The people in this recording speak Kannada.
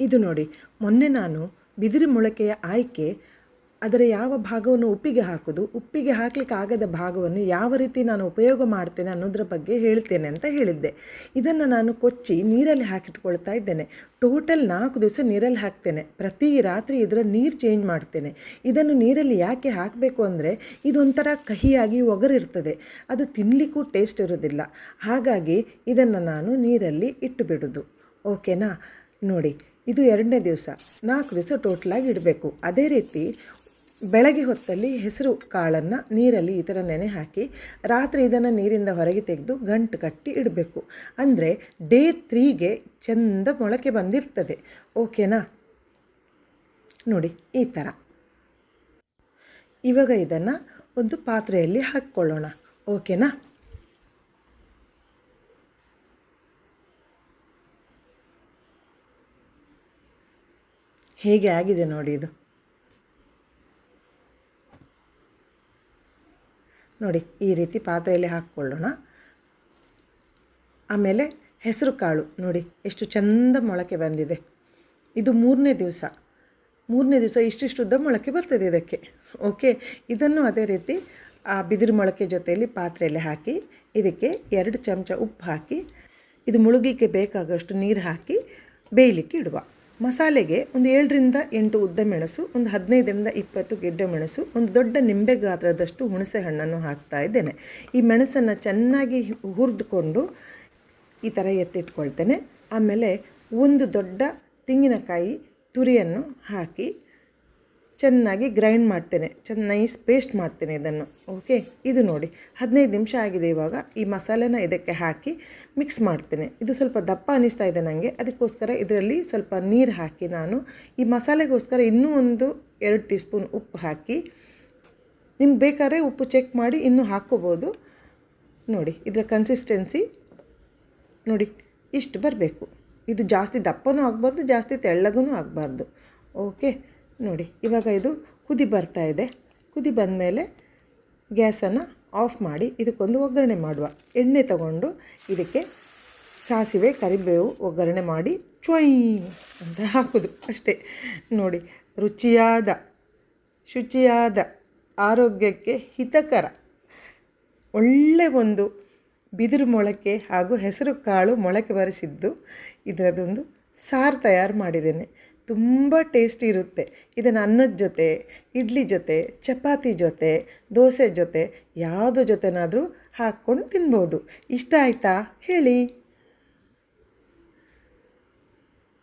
ಇದು ನೋಡಿ, ಮೊನ್ನೆ ನಾನು ಬಿದಿರು ಮೊಳಕೆಯ ಆಯ್ಕೆ ಅದರ ಯಾವ ಭಾಗವನ್ನು ಉಪ್ಪಿಗೆ ಹಾಕೋದು, ಉಪ್ಪಿಗೆ ಹಾಕಲಿಕ್ಕೆ ಆಗದ ಭಾಗವನ್ನು ಯಾವ ರೀತಿ ನಾನು ಉಪಯೋಗ ಮಾಡ್ತೇನೆ ಅನ್ನೋದ್ರ ಬಗ್ಗೆ ಹೇಳ್ತೇನೆ ಅಂತ ಹೇಳಿದ್ದೆ. ಇದನ್ನು ನಾನು ಕೊಚ್ಚಿ ನೀರಲ್ಲಿ ಹಾಕಿಟ್ಕೊಳ್ತಾ ಇದ್ದೇನೆ. ಟೋಟಲ್ ನಾಲ್ಕು ದಿವಸ ನೀರಲ್ಲಿ ಹಾಕ್ತೇನೆ. ಪ್ರತಿ ರಾತ್ರಿ ಇದರ ನೀರು ಚೇಂಜ್ ಮಾಡ್ತೇನೆ. ಇದನ್ನು ನೀರಲ್ಲಿ ಯಾಕೆ ಹಾಕಬೇಕು ಅಂದರೆ ಇದೊಂಥರ ಕಹಿಯಾಗಿ ಒಗರಿರ್ತದೆ. ಅದು ತಿನ್ನಲಿಕ್ಕೂ ಟೇಸ್ಟ್ ಇರೋದಿಲ್ಲ ಹಾಗಾಗಿ ಇದನ್ನು ನಾನು ನೀರಲ್ಲಿ ಇಟ್ಟು ಬಿಡೋದು. ಓಕೆನಾ? ನೋಡಿ ಇದು ಎರಡನೇ ದಿವಸ. ನಾಲ್ಕು ದಿವಸ ಟೋಟಲಾಗಿ ಇಡಬೇಕು. ಅದೇ ರೀತಿ ಬೆಳಗ್ಗೆ ಹೊತ್ತಲ್ಲಿ ಹೆಸರು ಕಾಳನ್ನು ನೀರಲ್ಲಿ ಈ ಥರ ನೆನೆ ಹಾಕಿ ರಾತ್ರಿ ಇದನ್ನು ನೀರಿಂದ ಹೊರಗೆ ತೆಗೆದು ಗಂಟು ಕಟ್ಟಿ ಇಡಬೇಕು. ಅಂದರೆ ಡೇ ತ್ರೀಗೆ ಚೆಂದ ಮೊಳಕೆ ಬಂದಿರ್ತದೆ. ಓಕೆನಾ ನೋಡಿ, ಈ ಥರ. ಇವಾಗ ಇದನ್ನು ಒಂದು ಪಾತ್ರೆಯಲ್ಲಿ ಹಾಕ್ಕೊಳ್ಳೋಣ. ಓಕೆನಾ ಹೇಗೆ ಆಗಿದೆ ನೋಡಿ ಇದು? ನೋಡಿ, ಈ ರೀತಿ ಪಾತ್ರೆಯಲ್ಲಿ ಹಾಕ್ಕೊಳ್ಳೋಣ. ಆಮೇಲೆ ಹೆಸರು ಕಾಳು, ನೋಡಿ, ಎಷ್ಟು ಚಂದ ಮೊಳಕೆ ಬಂದಿದೆ. ಇದು ಮೂರನೇ ದಿವಸ. ಮೂರನೇ ದಿವಸ ಇಷ್ಟಿಷ್ಟು ಉದ್ದ ಮೊಳಕೆ ಬರ್ತದೆ ಇದಕ್ಕೆ. ಓಕೆ ಇದನ್ನು ಅದೇ ರೀತಿ, ಆ ಬಿದಿರು ಮೊಳಕೆ ಜೊತೆಯಲ್ಲಿ ಪಾತ್ರೆಯಲ್ಲಿ ಹಾಕಿ, ಇದಕ್ಕೆ ಎರಡು ಚಮಚ ಉಪ್ಪು ಹಾಕಿ, ಇದು ಮುಳುಗಲಿಕ್ಕೆ ಬೇಕಾಗಷ್ಟು ನೀರು ಹಾಕಿ, ಬೇಯಲಿಕ್ಕೆ ಇಡುವ. ಮಸಾಲೆಗೆ ಒಂದು ಏಳರಿಂದ ಎಂಟು ಉದ್ದ ಮೆಣಸು, ಒಂದು ಹದಿನೈದರಿಂದ ಇಪ್ಪತ್ತು ಗೆಡ್ಡೆ ಮೆಣಸು, ಒಂದು ದೊಡ್ಡ ನಿಂಬೆ ಗಾತ್ರದಷ್ಟು ಹುಣಸೆ ಹಣ್ಣನ್ನು ಹಾಕ್ತಾ ಇದ್ದೇನೆ. ಈ ಮೆಣಸನ್ನು ಚೆನ್ನಾಗಿ ಹುರಿದುಕೊಂಡು ಈ ಥರ ಎತ್ತಿಟ್ಕೊಳ್ತೇನೆ. ಆಮೇಲೆ ಒಂದು ದೊಡ್ಡ ತೆಂಗಿನಕಾಯಿ ತುರಿಯನ್ನು ಹಾಕಿ ಚೆನ್ನಾಗಿ ಗ್ರೈಂಡ್ ಮಾಡ್ತೇನೆ, ಚೆನ್ನಾಗಿ ಪೇಸ್ಟ್ ಮಾಡ್ತೇನೆ ಇದನ್ನು ಓಕೆ ಇದು ನೋಡಿ, ಹದಿನೈದು ನಿಮಿಷ ಆಗಿದೆ ಇವಾಗ, ಈ ಮಸಾಲೆನ ಇದಕ್ಕೆ ಹಾಕಿ ಮಿಕ್ಸ್ ಮಾಡ್ತೇನೆ. ಇದು ಸ್ವಲ್ಪ ದಪ್ಪ ಅನ್ನಿಸ್ತಾ ಇದೆ ನನಗೆ ಅದಕ್ಕೋಸ್ಕರ ಇದರಲ್ಲಿ ಸ್ವಲ್ಪ ನೀರು ಹಾಕಿ ನಾನು, ಈ ಮಸಾಲೆಗೋಸ್ಕರ ಇನ್ನೂ ಒಂದು ಎರಡು ಟೀ ಸ್ಪೂನ್ ಉಪ್ಪು ಹಾಕಿ, ನಿಮ್ಗೆ ಬೇಕಾದ್ರೆ ಉಪ್ಪು ಚೆಕ್ ಮಾಡಿ ಇನ್ನೂ ಹಾಕ್ಕೋಬೋದು ನೋಡಿ, ಇದರ ಕನ್ಸಿಸ್ಟೆನ್ಸಿ ನೋಡಿ, ಇಷ್ಟು ಬರಬೇಕು. ಇದು ಜಾಸ್ತಿ ದಪ್ಪನೂ ಆಗಬಾರ್ದು, ಜಾಸ್ತಿ ತೆಳ್ಳಗೂ ಆಗಬಾರ್ದು ಓಕೆ ನೋಡಿ, ಇವಾಗ ಇದು ಕುದಿ ಬರ್ತಾ ಇದೆ. ಕುದಿ ಬಂದ ಮೇಲೆ ಗ್ಯಾಸನ್ನು ಆಫ್ ಮಾಡಿ ಇದಕ್ಕೊಂದು ಒಗ್ಗರಣೆ ಮಾಡುವ. ಎಣ್ಣೆ ತಗೊಂಡು ಇದಕ್ಕೆ ಸಾಸಿವೆ, ಕರಿಬೇವು ಒಗ್ಗರಣೆ ಮಾಡಿ ಚೊಯ್ ಅಂತ ಹಾಕೋದು ಅಷ್ಟೇ. ನೋಡಿ, ರುಚಿಯಾದ, ಶುಚಿಯಾದ, ಆರೋಗ್ಯಕ್ಕೆ ಹಿತಕರ, ಒಳ್ಳೆ ಒಂದು ಬಿದಿರು ಮೊಳಕೆ ಹಾಗೂ ಹೆಸರು ಕಾಳು ಮೊಳಕೆ ಬರೆಸಿದ್ದು ಇದರದೊಂದು ಸಾರು ತಯಾರು ಮಾಡಿದ್ದೇನೆ. ತುಂಬ ಟೇಸ್ಟಿ ಇರುತ್ತೆ. ಇದನ್ನು ಅನ್ನದ ಜೊತೆ, ಇಡ್ಲಿ ಜೊತೆ, ಚಪಾತಿ ಜೊತೆ, ದೋಸೆ ಜೊತೆ ಯಾವುದ್ರ ಜೊತೆನಾದರೂ ಹಾಕ್ಕೊಂಡು ತಿನ್ಬೋದು. ಇಷ್ಟ ಆಯಿತಾ? ಹೇಳಿ.